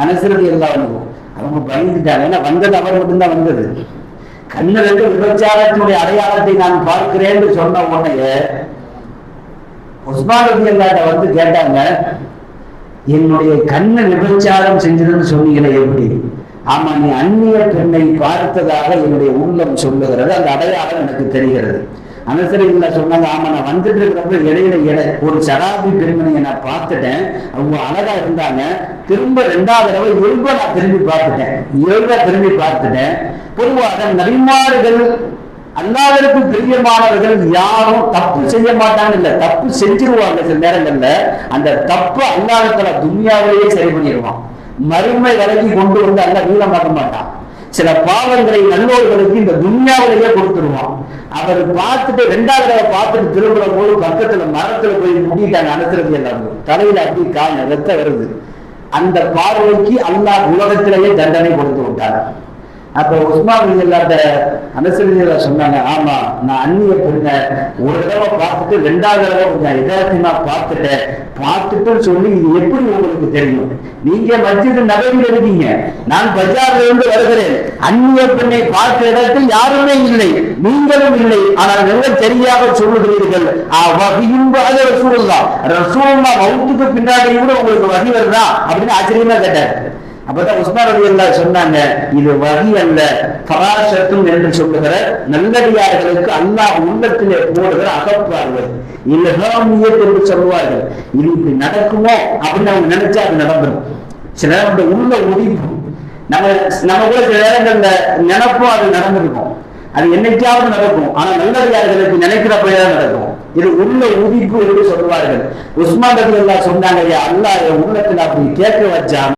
அனசரது எல்லாம் அனுபவம். அவங்க பயந்துட்டாங்க. ஏன்னா வந்தது அவர் மட்டும்தான் வந்தது. கண்ணில் இருந்து விபச்சாரத்தினுடைய அடையாளத்தை நான் பார்க்கிறேன்னு சொன்ன உடனே உஸ்மான் அல்லாட்ட வந்து கேட்டாங்க என்னுடைய கண்ணை விபச்சாரம் செஞ்சதுன்னு சொன்னீங்களே எப்படி? ஆமா நீ அந்நிய பெண்ணை பார்த்ததாக என்னுடைய உள்ளம் சொல்லுகிறது. அந்த அடையாளம் எனக்கு தெரிகிறது. அனசரிங்கள சொன்னாங்க ஆமா நான் வந்துட்டு இருக்கிறப்ப இடையில இடை ஒரு சராபி பெருமணியை நான் பார்த்துட்டேன். அவங்க அழகா இருந்தாங்க. திரும்ப ரெண்டாவது தடவை இயல்ப நான் திரும்பி பார்த்துட்டேன். இயல்பா திரும்பி பார்த்துட்டேன். பொதுவாக நபிமார்கள் அல்லாதருக்கு பிரியமானவர்கள் யாரும் தப்பு செய்ய மாட்டாங்க இல்ல. தப்பு செஞ்சிருவாங்க சில நேரங்கள்ல. அந்த தப்பு அல்லாதத்துல துன்யாவிலேயே சரி பண்ணிடுவான். மறுமை விலகி கொண்டு வந்து அல்ல வீழமாக்க மாட்டான். சில பாவங்களை நல்லோர்களுக்கு இந்த துன்யாவிலேயே கொடுத்துருவான் அவர் பார்த்துட்டு ரெண்டாவது தடவை பார்த்துட்டு திரும்புற போது பக்கத்துல மரத்துல போய் முடிட்டாங்க அனுத்துறது எல்லாரும். தலையில அப்படி காய ரத்த வருது. அந்த பார்வைக்கு அல்லாஹ் உலகத்திலேயே தண்டனை கொடுத்து விட்டார். அப்ப உஸ்மான் இல்லாத அனுசரிஜில சொன்னாங்க ஆமா நான் அந்நிய பெண்ண ஒரு தடவை பார்த்துட்டு ரெண்டாவது தடவை கொஞ்சம் யதார்த்தமா பார்த்துட்டேன். பார்த்துட்டுன்னு சொல்லி இது எப்படி உங்களுக்கு தெரியும்? நீங்க மஸ்ஜித் நகரில் இருக்கீங்க. நான் பஜார்ல இருந்து வருகிறேன். அந்நிய பெண்ணை பார்த்த இடத்தில் யாருமே இல்லை. நீங்களும் இல்லை. ஆனால் நீங்கள் சரியாக சொல்லுகிறீர்கள். வகியும் ரசூல்லா ரசூல்லா மவுத்துக்கு பின்னாடி கூட உங்களுக்கு வகி வருதா? அப்படின்னு ஆச்சரியமா கேட்டார். அப்பதான் உஸ்மான் ரவி அல்லா சொன்னாங்க இது வகி அல்ல பராசத்தும் என்று சொல்லுகிற நல்லடியார்களுக்கு அல்லாஹ் உள்ளத்திலே போடுகிற அகப்பார்வை இல்லகாமியத் என்று சொல்லுவார்கள். இது இப்படி நடக்குமோ அப்படின்னு அவங்க நினைச்சா அது நடந்துடும் சில நேரம் உள்ள உதிப்பு நம்ம நம்ம கூட சில நேரங்கள்ல நினைப்போம் அது நடந்திருக்கும். அது என்னைக்காவது நடக்கும். ஆனா நல்லடியார்களுக்கு நினைக்கிறப்பதான் நடக்கும். இது உள்ள உதிப்பு என்று சொல்லுவார்கள். உஸ்மான் ரவி அல்லா சொன்னாங்க அல்லாஹ் உள்ளத்துல அப்படி கேட்க வச்சான்.